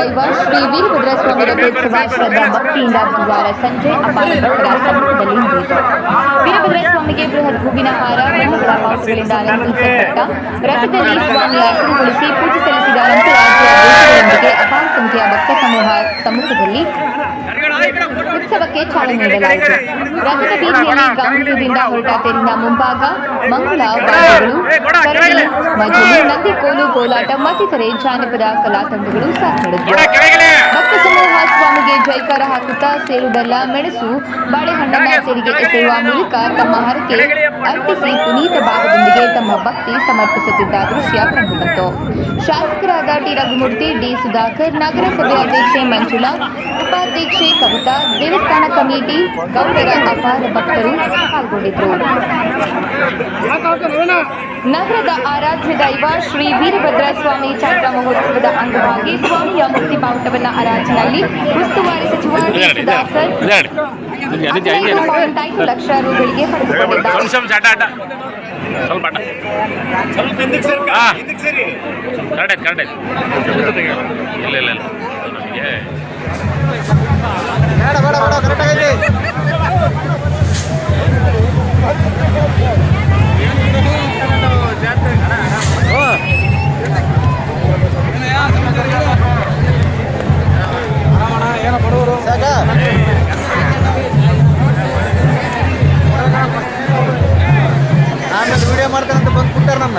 ದೈವ ಶ್ರೀ ವೀರಭದ್ರಸ್ವಾಮಿ ರಥೋತ್ಸವ ಶ್ರದ್ಧಾ ಭಕ್ತಿಯಿಂದ ಬುಧವಾರ ಸಂಜೆ ಅಪಾರ ಭಕ್ತರ ಸಮ್ಮುಖದಲ್ಲಿ ರಥದಲ್ಲಿ ಸ್ವಾಮಿಯ ಹಸಿರುಗೊಳಿಸಿ ಪೂಜೆ ಸಲ್ಲಿಸಿದ ದೇಶಗಳೊಂದಿಗೆ ಅಪಾರ ಸಂಖ್ಯೆಯ ಭಕ್ತ ಸಮೂಹ ಸಮ್ಮುಖದಲ್ಲಿ ಉತ್ಸವಕ್ಕೆ ಚಾಲನೆ ನೀಡಲಾಯಿತು ರಥದ ಬೀದಿಯಲ್ಲಿ ಗಾಂಭೀರ್ಯದಿಂದ ಹೊರಟ ತೇರಿನ ಮುಂಭಾಗ ಮಂಗಳ ವಾದ್ಯಗಳು ಮಜಲು ನಂದಿಕೋಲು ಕೋಲಾಟ ಮತ್ತಿತರೆ ಜಾನಪದ ಕಲಾ ತಂಡಗಳು ಸಾಥ್ ನಡೆದವು ಭಕ್ತ ಸಮೂಹ ಹಾಕುತ್ತಾ ಬೆಲ್ಲ ಮೆಣಸು ಬಾಳೆಹಣ್ಣ ಸೇರಿಗೆ ಎಸೆಯುವ ಮೂಲಕ ತಮ್ಮ ಹರಕೆ ಅರ್ಪಿಸಿ ಪುನೀತ ಭಾಗದೊಂದಿಗೆ ತಮ್ಮ ಭಕ್ತಿ ಸಮರ್ಪಿಸುತ್ತಿದ್ದ ದೃಶ್ಯ ಕಂಡುಬಂತು. ಶಾಸಕರಾದ ಟಿ. ರಘುಮೂರ್ತಿ ಡಿ. ಸುಧಾಕರ್ ನಗರಸಭೆ ಅಧ್ಯಕ್ಷೆ ಮಂಜುಳಾ ಉಪಾಧ್ಯಕ್ಷೆ ಕವಿತಾ ದೇವಸ್ಥಾನ ಕಮಿಟಿ ಗೌಡರ ಅಪಾರ ಭಕ್ತರು ಪಾಲ್ಗೊಂಡಿದ್ದರು. ನಗರದ ಆರಾಧ್ಯ ದೈವ ಶ್ರೀ ವೀರಭದ್ರ ಸ್ವಾಮಿ ಚಾತ್ರ ಮಹೋತ್ಸವದ ಅಂಗವಾಗಿ ಸ್ವಾಮಿಯ ಮುಕ್ತಿ ಬಾವುಟವನ್ನ ಅರಾಜಿನಲ್ಲಿ ಉಸ್ತುವಾರಿ ಸಚಿವ ಲಕ್ಷ ರೂಗಳಿಗೆ ಸ್ವಲ್ಪ ಅಡ್ಡ ಸ್ವಲ್ಪ ಸ್ವಲ್ಪ ಹಿಂದಕ್ಕೆ ಸರಿ ಹಾಂ ಹಿಂದಕ್ಕೆ ಸರಿ ಕರೆಕ್ಟ್ ಕರೆಕ್ಟ್ ಇಲ್ಲ ಇಲ್ಲ ಇಲ್ಲ. ನನಗೆ ಮಾಡ್ತಾನಂತ ಬಂದು ಬಿಟ್ಟಾರ ನಮ್ಮ.